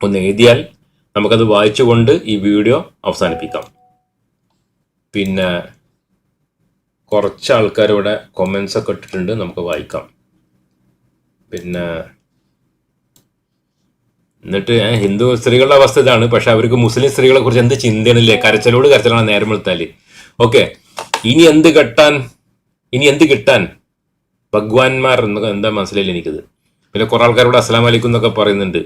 ഒന്ന് എഴുതിയാൽ നമുക്കത് വായിച്ചുകൊണ്ട് ഈ വീഡിയോ അവസാനിപ്പിക്കാം. പിന്നെ കുറച്ച് ആൾക്കാരിവിടെ കൊമൻസ് ഒക്കെ ഇട്ടിട്ടുണ്ട് നമുക്ക് വായിക്കാം. പിന്നെ എന്നിട്ട് ഹിന്ദു സ്ത്രീകളുടെ അവസ്ഥ ഇതാണ്. പക്ഷെ അവർക്ക് മുസ്ലിം സ്ത്രീകളെ കുറിച്ച് എന്ത് ചിന്തയാണില്ലേ? കരച്ചലോട് കരച്ചലാണ് നേരം വെളുത്താൽ. ഓക്കെ. ഇനി എന്ത് കെട്ടാൻ? ഇനി എന്ത് കിട്ടാൻ? ഭഗവാൻമാർ എന്നൊക്കെ എന്താ മനസ്സിലായില്ല എനിക്കത്. പിന്നെ കുറെ ആൾക്കാരോട് അസ്ലാം വലിക്കും എന്നൊക്കെ പറയുന്നുണ്ട്.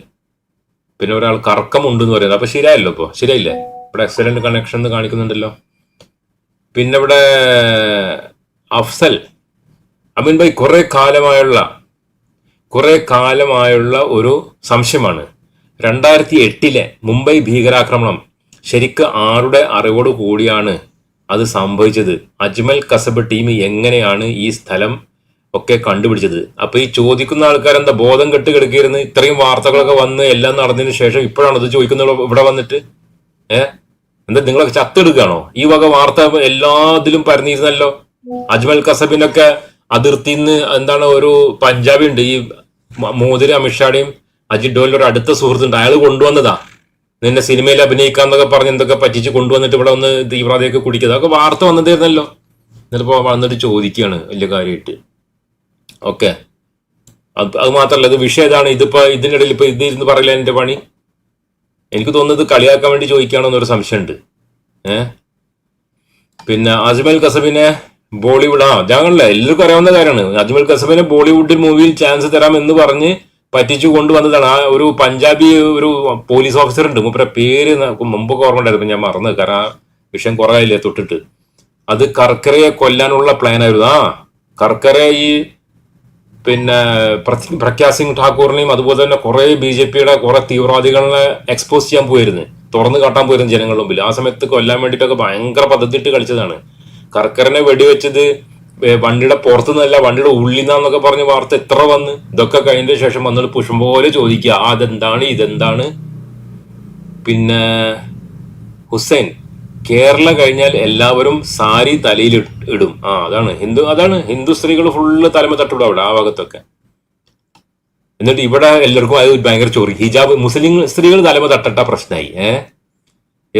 പിന്നെ ഒരാൾ കറക്കമുണ്ട് എന്ന് പറയുന്നത് അപ്പൊ ശരിയായല്ലോ ഇപ്പൊ. ശരിയല്ലേ ഇവിടെ എക്സലന്റ് കണക്ഷൻ എന്ന് കാണിക്കുന്നുണ്ടല്ലോ. പിന്നെ ഇവിടെ അഫ്സൽ. അമീൻ ഭായി കുറെ കാലമായുള്ള കുറെ കാലമായുള്ള ഒരു സംശയമാണ്. രണ്ടായിരത്തി എട്ടിലെ മുംബൈ ഭീകരാക്രമണം ശരിക്ക് ആരുടെ അറിവോട് കൂടിയാണ് അത് സംഭവിച്ചത്? അജ്മൽ കസബ് ടീം എങ്ങനെയാണ് ഈ സ്ഥലം ഒക്കെ കണ്ടുപിടിച്ചത്? അപ്പൊ ഈ ചോദിക്കുന്ന ആൾക്കാരെന്താ ബോധം കെട്ട് കിടക്കിയിരുന്ന് ഇത്രയും വാർത്തകളൊക്കെ വന്ന് എല്ലാം നടന്നതിന് ശേഷം ഇപ്പോഴാണ് ഇത് ചോദിക്കുന്നത് ഇവിടെ വന്നിട്ട്? ഏഹ് എന്താ നിങ്ങളൊക്കെ ചത്തെടുക്കുകയാണോ ഈ വക വാർത്ത എല്ലാത്തിലും പരന്നിരുന്നല്ലോ. അജ്മൽ കസബിനൊക്കെ അതിർത്തിന്ന് എന്താണ് ഒരു പഞ്ചാബി ഉണ്ട് ഈ മോദിയുടെ അമിത്ഷായുടെയും അജിത് ഡോലിന്റെ ഒരു അടുത്ത സുഹൃത്തുണ്ട്. അയാൾ കൊണ്ടുവന്നതാ. നിന്നെ സിനിമയിൽ അഭിനയിക്കാന്നൊക്കെ പറഞ്ഞ് എന്തൊക്കെ പറ്റിച്ച് കൊണ്ടുവന്നിട്ട് ഇവിടെ ഒന്ന് തീവ്രതയൊക്കെ കുടിക്കുക അതൊക്കെ വാർത്ത വന്നതായിരുന്നല്ലോ എന്നിട്ടിപ്പോ വന്നിട്ട് ചോദിക്കുകയാണ് വലിയ കാര്യമായിട്ട് ഓക്കെ. അത് അത് മാത്രല്ല ഇത് വിഷയം ഇതാണ്. ഇതിപ്പോ ഇതിന്റെ ഇടയിൽ ഇപ്പൊ ഇത് ഇരുന്ന് പറയില്ല എന്റെ പണി? എനിക്ക് തോന്നുന്നത് കളിയാക്കാൻ വേണ്ടി ചോദിക്കുകയാണോ എന്നൊരു സംശയമുണ്ട്. ഏഹ് പിന്നെ അജ്മൽ കസബിനെ ബോളിവുഡ് ആ ഞങ്ങളല്ല എല്ലാവർക്കും അറിയാവുന്ന കാര്യമാണ്. അജ്മൽ കസബിനെ ബോളിവുഡിൽ മൂവിയിൽ ചാൻസ് തരാം എന്ന് പറഞ്ഞ് പറ്റിച്ചു കൊണ്ടുവന്നതാണ്. ആ ഒരു പഞ്ചാബി ഒരു പോലീസ് ഓഫീസർ ഉണ്ട്. മൂപ്പരെ പേര് മുമ്പൊക്കെ ഓർമ്മ ഉണ്ടായിരുന്നു ഞാൻ മറന്നു. കാരണം ആ വിഷയം കുറവായില്ലേ തൊട്ടിട്ട്. അത് കർക്കരയെ കൊല്ലാനുള്ള പ്ലാൻ ആയിരുന്നു. ആ കർക്കര ഈ പിന്നെ പ്രഖ്യാ സിംഗ് ഠാക്കൂറിനെയും അതുപോലെ തന്നെ കുറെ ബി ജെ പിയുടെ കുറെ തീവ്രവാദികളെ എക്സ്പോസ് ചെയ്യാൻ പോയിരുന്നു. തുറന്നു കാട്ടാൻ പോയിരുന്നു ജനങ്ങളുടെ മുമ്പിൽ. ആ സമയത്ത് കൊല്ലാൻ വേണ്ടിയിട്ടൊക്കെ ഭയങ്കര പദ്ധതിയിട്ട് കളിച്ചതാണ്. കർക്കരനെ വെടിവെച്ചത് വണ്ടിയുടെ പുറത്തുനിന്നല്ല വണ്ടിയുടെ ഉള്ളിൽ നിന്നാന്നൊക്കെ പറഞ്ഞ വാർത്ത എത്ര വന്ന്. ഇതൊക്കെ കഴിഞ്ഞ ശേഷം വന്നിട്ട് പുഷ്പം പോലെ ചോദിക്കുക അതെന്താണ്? ഇതെന്താണ്? പിന്നെ ഹുസൈൻ കേരള കഴിഞ്ഞാൽ എല്ലാവരും സാരി തലയിൽ ഇടും ആ അതാണ്. ഹിന്ദു അതാണ്. ഹിന്ദു സ്ത്രീകൾ ഫുള്ള് തലമ തട്ടിടും അവിടെ ആ ഭാഗത്തൊക്കെ. എന്നിട്ട് ഇവിടെ എല്ലാവർക്കും അത് ഭയങ്കര ചോറി. ഹിജാബ് മുസ്ലിം സ്ത്രീകൾ തലമ തട്ടട്ട പ്രശ്നമായി ഏ?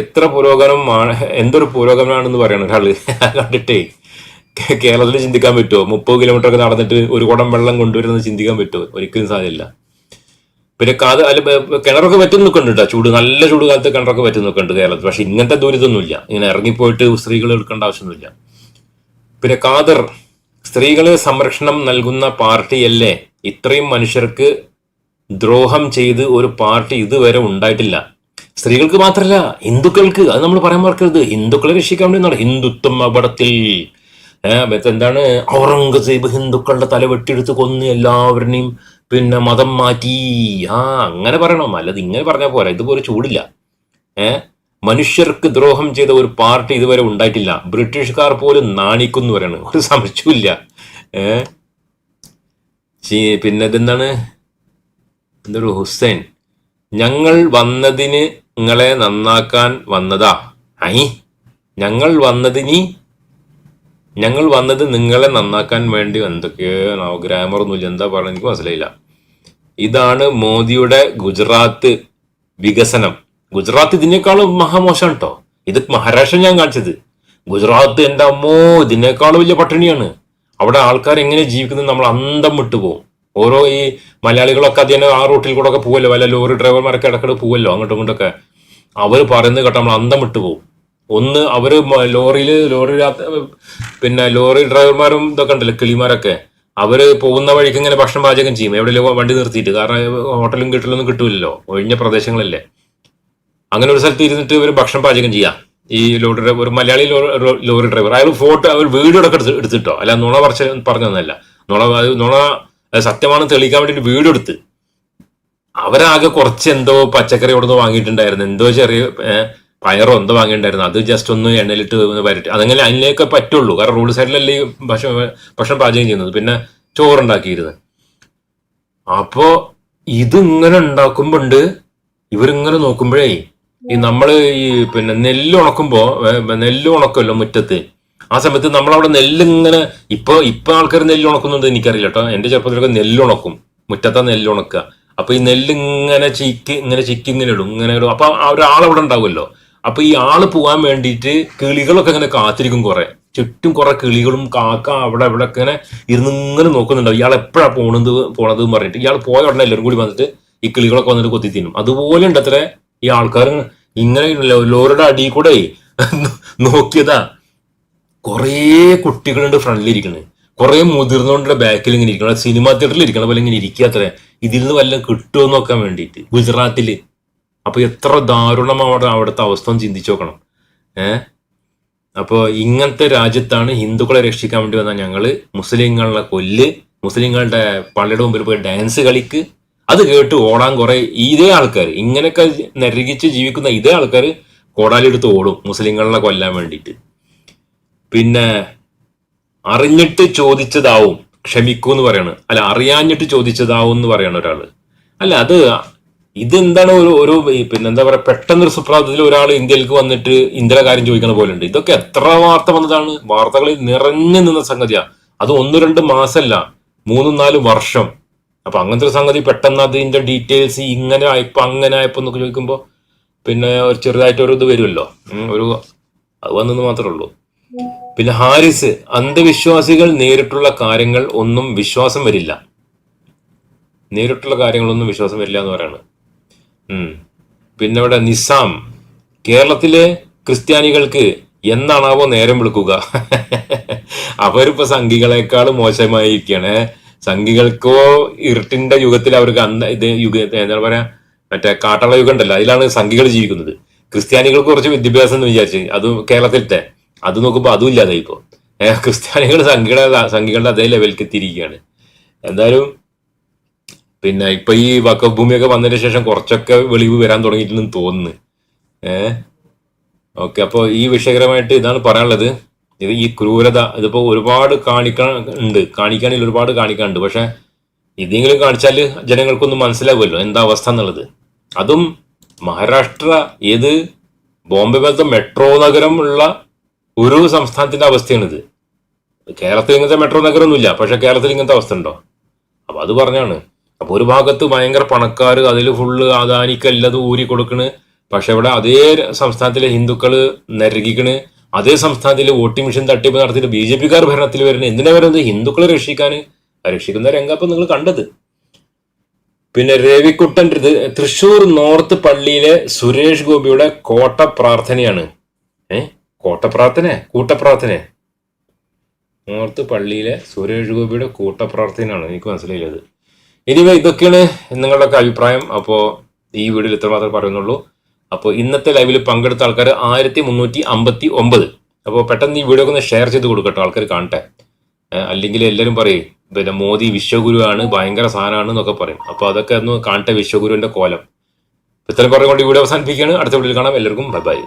എത്ര പുരോഗമനമാണ് എന്തൊരു പുരോഗമനമാണെന്ന് പറയണം ഒരാൾ കണ്ടിട്ടേ കേരളത്തിൽ ചിന്തിക്കാൻ പറ്റുമോ? മുപ്പത് കിലോമീറ്റർ ഒക്കെ നടന്നിട്ട് ഒരു കുടം വെള്ളം കൊണ്ടുവരുന്നത് ചിന്തിക്കാൻ പറ്റുമോ? ഒരിക്കലും സാധ്യമല്ല. പിന്നെ കാത് അല്ല കിണറൊക്കെ പറ്റും നിൽക്കുന്നുണ്ട് ചൂട് നല്ല ചൂട് കാലത്ത് കിണറൊക്കെ പറ്റും നിൽക്കുന്നുണ്ട് കേരളത്തിൽ. പക്ഷെ ഇങ്ങനത്തെ ദുരിതമൊന്നുമില്ല ഇങ്ങനെ ഇറങ്ങിപ്പോയിട്ട് സ്ത്രീകൾ എടുക്കേണ്ട ആവശ്യമൊന്നുമില്ല. പിന്നെ കാതർ സ്ത്രീകളെ സംരക്ഷണം നൽകുന്ന പാർട്ടിയല്ലേ? ഇത്രയും മനുഷ്യർക്ക് ദ്രോഹം ചെയ്ത് ഒരു പാർട്ടി ഇതുവരെ ഉണ്ടായിട്ടില്ല. സ്ത്രീകൾക്ക് മാത്രമല്ല ഹിന്ദുക്കൾക്ക്. അത് നമ്മൾ പറയാൻ മറക്കരുത്. ഹിന്ദുക്കളെ രക്ഷിക്കാൻ വേണ്ടി നട- ഹിന്ദുത്വം അപടത്തിൽ. എന്താണ്? ഔറംഗസേബ് ഹിന്ദുക്കളുടെ തല വെട്ടിയെടുത്ത് കൊന്ന് എല്ലാവരുടെയും പിന്നെ മതം മാറ്റി. ആ അങ്ങനെ പറയണം. അല്ലത് ഇങ്ങനെ പറഞ്ഞാൽ പോരാ. ഇതുപോലെ ചൂടില്ല. ഏഹ് മനുഷ്യർക്ക് ദ്രോഹം ചെയ്ത ഒരു പാർട്ടി ഇതുവരെ ഉണ്ടായിട്ടില്ല. ബ്രിട്ടീഷുകാർ പോലും നാണിക്കുന്നു പറയാണ്. ഒരു സംശയമില്ല ഏഹ് പിന്നെ ഇതെന്താണ്? എന്തൊരു ഹുസൈൻ ഞങ്ങൾ വന്നതിന് നിങ്ങളെ നന്നാക്കാൻ വന്നതാ. ഐ ഞങ്ങൾ വന്നതിന് ഞങ്ങൾ വന്നത് നിങ്ങളെ നന്നാക്കാൻ വേണ്ടി എന്തൊക്കെയോ ഗ്രാമർ ഒന്നുമില്ല. എന്താ പറയുക? എനിക്ക് മനസ്സിലായില്ല. ഇതാണ് മോദിയുടെ ഗുജറാത്ത് വികസനം. ഗുജറാത്ത് ഇതിനേക്കാളും മഹാമോശം കേട്ടോ. ഇത് മഹാരാഷ്ട്ര ഞാൻ കാണിച്ചത്. ഗുജറാത്ത് എന്റെ അമ്മോ ഇതിനേക്കാളും വലിയ പട്ടിണിയാണ്. അവിടെ ആൾക്കാർ എങ്ങനെ ജീവിക്കുന്നത് നമ്മൾ അന്തം വിട്ടു പോകും ഓരോ ഈ മലയാളികളൊക്കെ അതിനെ ആ റൂട്ടിൽ കൂടെ ഒക്കെ പോവല്ലോ. വല്ല ലോറി ഡ്രൈവർമാരൊക്കെ ഇടക്കിടെ പോവല്ലോ അങ്ങോട്ടും ഇങ്ങോട്ടൊക്കെ. അവർ പറയുന്നത് കേട്ടോ നമ്മൾ അന്തം വിട്ടു പോകും ഒന്ന് അവർ ലോറിയിൽ ലോറി പിന്നെ ലോറി ഡ്രൈവർമാരും ഇതൊക്കെ ഉണ്ടല്ലോ കിളിമാരൊക്കെ. അവർ പോകുന്ന വഴിക്ക് ഇങ്ങനെ ഭക്ഷണം പാചകം ചെയ്യും. എവിടെയെങ്കിലും വണ്ടി നിർത്തിയിട്ട്. കാരണം ഹോട്ടലും കിട്ടലൊന്നും കിട്ടൂലല്ലോ. ഒഴിഞ്ഞ പ്രദേശങ്ങളല്ലേ. അങ്ങനെ ഒരു സ്ഥലത്ത് ഇരുന്നിട്ട് ഇവർ ഭക്ഷണം പാചകം ചെയ്യാം. ഈ ലോറി ഡ്രൈവർ ഒരു മലയാളി ലോറി ഡ്രൈവർ. അയാൾ ഫോട്ടോ അവർ വീഡിയോ എടുത്തിട്ടോ. അല്ല നുണ പറഞ്ഞ പറഞ്ഞതല്ല നുണ നുണ സത്യമാണെന്ന് തെളിയിക്കാൻ വേണ്ടിയിട്ട് വീഡിയോ എടുത്ത്. അവരാകെ കുറച്ച് എന്തോ പച്ചക്കറി അവിടെ നിന്ന് വാങ്ങിയിട്ടുണ്ടായിരുന്നു. എന്തോ ചെറിയ പയറോ എന്തോ വാങ്ങിയിട്ടുണ്ടായിരുന്നു. അത് ജസ്റ്റ് ഒന്ന് എണ്ണയിലിട്ട് ഒന്ന് വരട്ടി. അതങ്ങനെ അതിലേക്ക് പറ്റുള്ളൂ. കാരണം റോഡ് സൈഡിലല്ലേ ഈ ഭക്ഷണം ഭക്ഷണം പാചകം ചെയ്യുന്നത്. പിന്നെ ചോറുണ്ടാക്കിയിരുന്നത് അപ്പോ ഇതിങ്ങനെ ഉണ്ടാക്കുമ്പോണ്ട് ഇവരിങ്ങനെ നോക്കുമ്പോഴേ ഈ നമ്മൾ ഈ പിന്നെ നെല്ല് ഉണക്കുമ്പോ നെല്ല് ഉണക്കുമല്ലോ മുറ്റത്ത്. ആ സമയത്ത് നമ്മളവിടെ നെല്ലിങ്ങനെ ഇപ്പൊ ഇപ്പൊ ആൾക്കാർ നെല്ല് ഉണക്കുന്നുണ്ട് എനിക്കറിയില്ല കേട്ടോ എന്റെ ചെറുപ്പത്തിലൊക്കെ നെല്ല് ഉണക്കും മുറ്റത്താ നെല്ല് ഉണക്കുക അപ്പൊ ഈ നെല്ലിങ്ങനെ ചിക്കി ഇങ്ങനെ ചിക്കി ഇങ്ങനെ ഇടും. ഇങ്ങനെ ഇടും. അപ്പൊ ആ ഒരാളവിടെ ഉണ്ടാവുമല്ലോ. അപ്പൊ ഈ ആൾ പോകാൻ വേണ്ടിയിട്ട് കിളികളൊക്കെ ഇങ്ങനെ കാത്തിരിക്കും കുറെ. ചുറ്റും കുറെ കിളികളും കാക്ക അവിടെ ഇങ്ങനെ ഇരുന്ന് ഇങ്ങനെ നോക്കുന്നുണ്ടാവും. ഇയാൾ എപ്പോഴാ പോണത് പോണത് എന്ന് പറഞ്ഞിട്ട്. ഇയാൾ പോയ ഉടനെ എല്ലാവരും കൂടി വന്നിട്ട് ഈ കിളികളൊക്കെ വന്നിട്ട് കൊത്തി തിന്നും. അതുപോലെ ഉണ്ട് അത്ര ഈ ആൾക്കാർ ഇങ്ങനെ ലോറിയുടെ അടിയിൽ കൂടെ നോക്കിയതാ. കുറേ കുട്ടികളുണ്ട് ഫ്രണ്ടിൽ ഇരിക്കുന്നത് കുറേ മുതിർന്നുകൊണ്ടുള്ള ബാക്കിൽ ഇങ്ങനെ ഇരിക്കണം. സിനിമാ തിയേറ്ററിൽ ഇരിക്കണ പോലെ ഇങ്ങനെ ഇരിക്കുക അത്ര. ഇതിൽ നിന്ന് വല്ലതും കിട്ടുമോ നോക്കാൻ വേണ്ടിയിട്ട്. ഗുജറാത്തിൽ അപ്പൊ എത്ര ദാരുണമാണ് അവിടുത്തെ അവസ്ഥ ഒന്ന് ചിന്തിച്ചു നോക്കണം. ഏഹ് അപ്പോൾ ഇങ്ങനത്തെ രാജ്യത്താണ് ഹിന്ദുക്കളെ രക്ഷിക്കാൻ വേണ്ടി വന്ന ഞങ്ങൾ മുസ്ലിങ്ങളുടെ കൊല്ല്. മുസ്ലിങ്ങളുടെ പള്ളിയുടെ മുമ്പിൽ പോയി ഡാൻസ് കളിക്ക്. അത് കേട്ട് ഓടാൻ കുറെ ഇതേ ആൾക്കാർ ഇങ്ങനെയൊക്കെ നരകിച്ച് ജീവിക്കുന്ന ഇതേ ആൾക്കാർ കോടാലി എടുത്ത് ഓടും മുസ്ലിങ്ങളെ കൊല്ലാൻ വേണ്ടിയിട്ട്. പിന്നെ അറിഞ്ഞിട്ട് ചോദിച്ചതാവും. ക്ഷമിക്കൂ എന്ന് പറയാണ്. അല്ല അറിയാഞ്ഞിട്ട് ചോദിച്ചതാവും എന്ന് പറയണ ഒരാൾ. അല്ല അത് ഇതെന്താണ് ഒരു ഒരു പിന്നെ എന്താ പറയാ പെട്ടെന്നൊരു സുപ്രാതത്തിൽ ഒരാൾ ഇന്ത്യയിലേക്ക് വന്നിട്ട് ഇന്ത്യയുടെ കാര്യം ചോദിക്കണ പോലെ ഉണ്ട് ഇതൊക്കെ എത്ര വാർത്ത വന്നതാണ്? വാർത്തകളിൽ നിറഞ്ഞു നിന്ന സംഗതിയാ. അത് ഒന്ന് രണ്ട് മാസമല്ല മൂന്നും നാല് വർഷം. അപ്പൊ അങ്ങനത്തെ ഒരു സംഗതി പെട്ടെന്ന് അതിന്റെ ഡീറ്റെയിൽസ് ഇങ്ങനെ ആയപ്പോ അങ്ങനെ ആയപ്പോ എന്നൊക്കെ ചോദിക്കുമ്പോ പിന്നെ ഒരു ചെറുതായിട്ട് ഒരു ഇത് വരുമല്ലോ. ഒരു അത് വന്നെന്ന് മാത്രമേ ഉള്ളൂ. പിന്നെ ഹാരിസ് അന്ധവിശ്വാസികൾ നേരിട്ടുള്ള കാര്യങ്ങൾ ഒന്നും വിശ്വാസം വരില്ല. നേരിട്ടുള്ള കാര്യങ്ങളൊന്നും വിശ്വാസം വരില്ല എന്ന് പറയാണ്. പിന്നെ ഇവിടെ നിസാം കേരളത്തിലെ ക്രിസ്ത്യാനികൾക്ക് എന്നാണാവോ നേരം വിളിക്കുക? അവരിപ്പോ സംഘികളെക്കാൾ മോശമായിരിക്കുകയാണ്. സംഘികൾക്കോ ഇരുട്ടിന്റെ യുഗത്തിൽ അവർക്ക് അന്ത ഇത് യുഗ എന്താ പറയാ? മറ്റേ കാട്ടാള യുഗം ഉണ്ടല്ലോ അതിലാണ് സംഘികൾ ജീവിക്കുന്നത്. ക്രിസ്ത്യാനികൾക്ക് കുറച്ച് വിദ്യാഭ്യാസം എന്ന് വിചാരിച്ച് അതും കേരളത്തിലത്തെ. അത് നോക്കുമ്പോൾ അതും ഇല്ലാതെ ഇപ്പോൾ ക്രിസ്ത്യാനികൾ സംഘടന സംഘികളുടെ അതേ ലെവലിൽ എത്തിയിരിക്കുകയാണ്. എന്തായാലും പിന്നെ ഇപ്പൊ ഈ വക്കഫ് ഭൂമിയൊക്കെ വന്നതിന് ശേഷം കുറച്ചൊക്കെ വെളിവ് വരാൻ തുടങ്ങിയിട്ടുണ്ടെന്ന് തോന്നുന്നു. ഏഹ് ഓക്കെ അപ്പോൾ ഈ വിഷയകരമായിട്ട് ഇതാണ് പറയാനുള്ളത്. ഇത് ഈ ക്രൂരത ഇതിപ്പോ ഒരുപാട് കാണിക്കാൻ ഉണ്ട്. കാണിക്കാനിൽ ഒരുപാട് കാണിക്കാനുണ്ട്. പക്ഷെ ഇതെങ്കിലും കാണിച്ചാൽ ജനങ്ങൾക്കൊന്നും മനസ്സിലാവുമല്ലോ എന്താ അവസ്ഥ എന്നുള്ളത്. അതും മഹാരാഷ്ട്ര ഏത് ബോംബെ പോലത്തെ മെട്രോ നഗരം ഉള്ള ഒരു സംസ്ഥാനത്തിന്റെ അവസ്ഥയാണിത്. കേരളത്തിൽ ഇങ്ങനത്തെ മെട്രോ നഗരമൊന്നുമില്ല. പക്ഷെ കേരളത്തിൽ ഇങ്ങനത്തെ അവസ്ഥ ഉണ്ടോ? അപ്പൊ അത് പറഞ്ഞാണ്. അപ്പൊ ഒരു ഭാഗത്ത് ഭയങ്കര പണക്കാർ അതിൽ ഫുള്ള് അദാനിക്കല്ലത് ഊരി കൊടുക്കണ്. പക്ഷെ ഇവിടെ അതേ സംസ്ഥാനത്തിലെ ഹിന്ദുക്കൾ നരകിക്കണ്. അതേ സംസ്ഥാനത്തിലെ വോട്ടിംഗ് മെഷീൻ തട്ടിപ്പ് നടത്തിയിട്ട് ബി ജെ പിക്കാർ ഭരണത്തിൽ വരുന്നത് എന്തിനാ വരുന്നത്? ഹിന്ദുക്കളെ രക്ഷിക്കാൻ രക്ഷിക്കുന്ന രംഗപ്പം നിങ്ങൾ കണ്ടത്. പിന്നെ രവിക്കുട്ടൻ തൃശൂർ നോർത്ത് പള്ളിയിലെ സുരേഷ് ഗോപിയുടെ കോട്ട പ്രാർത്ഥനയാണ്. ഏ? കോട്ട പ്രാർത്ഥന കൂട്ട പ്രാർത്ഥന നോർത്ത് പള്ളിയിലെ സുരേഷ് ഗോപിയുടെ കൂട്ടപ്രാർത്ഥനയാണ് എനിക്ക് മനസ്സിലായില്ലത്. ഇനിവേ ഇതൊക്കെയാണ് നിങ്ങളുടെയൊക്കെ അഭിപ്രായം. അപ്പോൾ ഈ വീഡിയോയിൽ ഇത്രമാത്രം പറയുന്നുള്ളൂ. അപ്പോൾ ഇന്നത്തെ ലൈവിൽ പങ്കെടുത്ത ആൾക്കാർ ആയിരത്തി മുന്നൂറ്റി അമ്പത്തി ഒമ്പത് അപ്പോൾ പെട്ടെന്ന് ഈ വീഡിയോ ഒന്ന് ഷെയർ ചെയ്ത് കൊടുക്കട്ടോ ആൾക്കാർ കാണട്ടെ. അല്ലെങ്കിൽ എല്ലാവരും പറയും പിന്നെ മോദി വിശ്വഗുരു ആണ് ഭയങ്കര സാധനമാണ് എന്നൊക്കെ പറയും. അപ്പോൾ അതൊക്കെ ഒന്ന് കാണട്ടെ വിശ്വഗുരുവിന്റെ കോലം. ഇത്രയും പറഞ്ഞുകൊണ്ട് ഈ വീഡിയോ അവസാനിപ്പിക്കുകയാണ്. അടുത്ത വീഡിയോയിൽ കാണാം. എല്ലാവർക്കും ബൈ ബൈ